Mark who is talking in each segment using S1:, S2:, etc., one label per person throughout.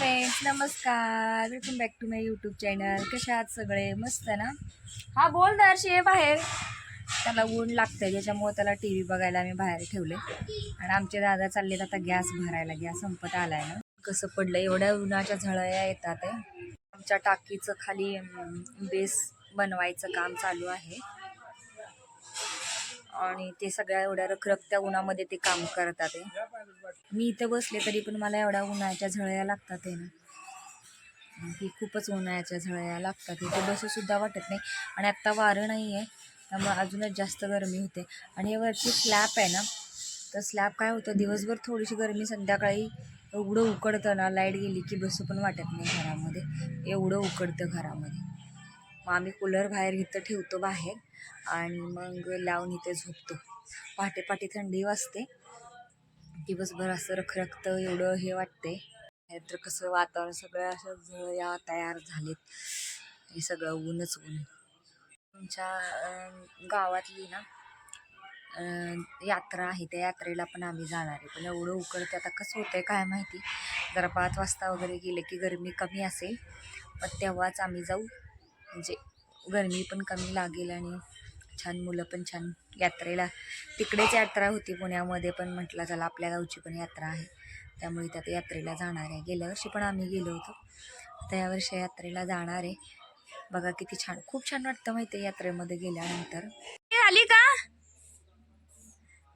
S1: Friends नमस्कार. Welcome back to my YouTube channel कशा आहात सगळे? मस्त ना? हा बोल दर्शी आहे बाहेर. त्याला ऊन लागतंय त्याच्यामुळे त्याला टी व्ही बघायला आम्ही बाहेर ठेवले. आणि आमचे दादा चाललेत आता गॅस भरायला. गॅस संपत आलाय ना. कसं पडलं एवढ्या उन्हाच्या झळया येतात आमच्या टाकीचं खाली बेस बनवायचं काम चालू आहे. आणि ते सगळ्या एवढ्या रखरखत्या उन्हामध्ये ते काम करतात आहे मी इथं बसले तरी पण मला एवढ्या उन्हाळ्याच्या झळया लागतात आहे ना. की खूपच उन्हाळ्याच्या झळया लागतात इथे बसूसुद्धा वाटत नाही. आणि आत्ता वारं नाही आहे त्यामुळे अजूनच जास्त गरमी होते. आणि हे वरची स्लॅप आहे ना तर स्लॅब काय होतं दिवसभर थोडीशी गरमी संध्याकाळी एवढं उकडतं ना लाइट गेली की बसू पण वाटत नाही घरामध्ये. एवढं उकडतं घरामध्ये. मग आम्ही कूलर बाहेर इथं ठेवतो बाहेर आणि मग लावून इथे झोपतो. पहाटे पहाटे थंडी वाजते. दिवसभर असं रखरखतं एवढं हे वाटते. तर कसं वातावरण सगळं असं झळया तयार झालेत. हे सगळं ऊनच ऊन. तुमच्या गावातली ना यात्रा आहे. त्या यात्रेला पण आम्ही जाणार आहे. पण एवढं उकडते. आता कसं होतं आहे काय माहिती? जरा पाच वाजता वगैरे गेले की गरमी कमी असेल. पण तेव्हाच आम्ही जाऊ. म्हणजे गरमी पण कमी लागेल आणि छान मुलं पण छान यात्रेला. तिकडेच यात्रा होती पुण्यामध्ये पण म्हटलं चला आपल्या गावची पण यात्रा आहे. त्यामुळे त्यात यात्रेला जाणार आहे. गेल्या वर्षी पण आम्ही गेलो होतो. आता यावर्षी यात्रेला जाणार आहे. बघा किती छान खूप छान वाटतं माहिती आहे यात्रेमध्ये गेल्यानंतर. आली का?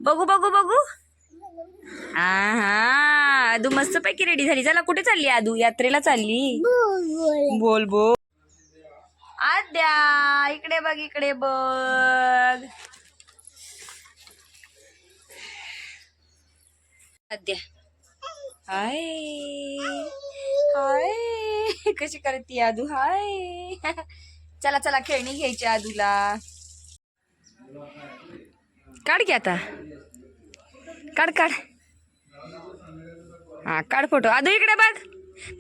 S1: बघू बघू बघू. हा. आदू मस्त पैकी रेडी झाली. चला कुठे चालली आदू? यात्रेला चालली? बोल बोल. आद्या इकडे बघ इकडे बघ. आद्या. हाय. हाय. कशी करते आदू? हाय. चला चला खेळणी घ्यायची आदूला. काढ की आता. काढ काढ. हा काढ फोटो. आदू इकडे बघ.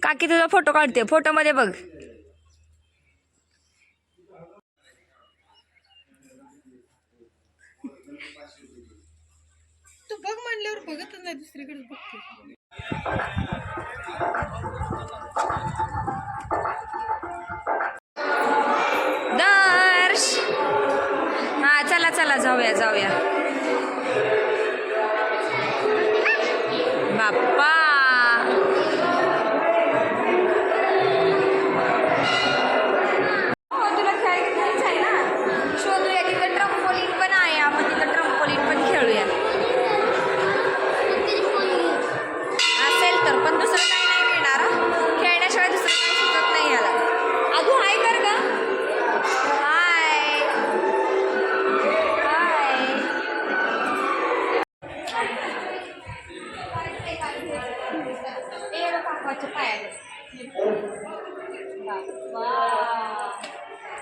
S1: काकी तुझा फोटो काढते. फोटो मध्ये बघ
S2: तू बघ म्हणल्यावर बघतच नाही दुसरीकडे बघते
S1: दर्श! हा चला चला जाऊया जाऊया. बाप्पा!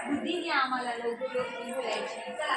S1: बुद्धीने आम्हाला लवकर लवकर बोलायची चला.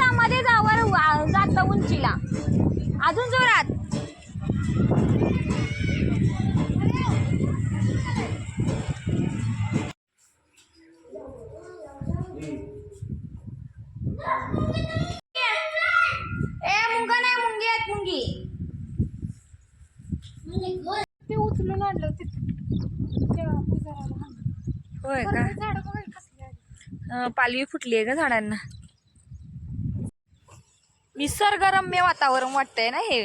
S1: जात उंचीला. अजून जोरात. ए मुंगा नाही मुंगी आहेत मुंगी.
S2: ते उचलून आणलं.
S1: होय का? पालवी फुटली आहे का झाडांना? निसर्गरम्य वातावरण वाटतंय ना हे?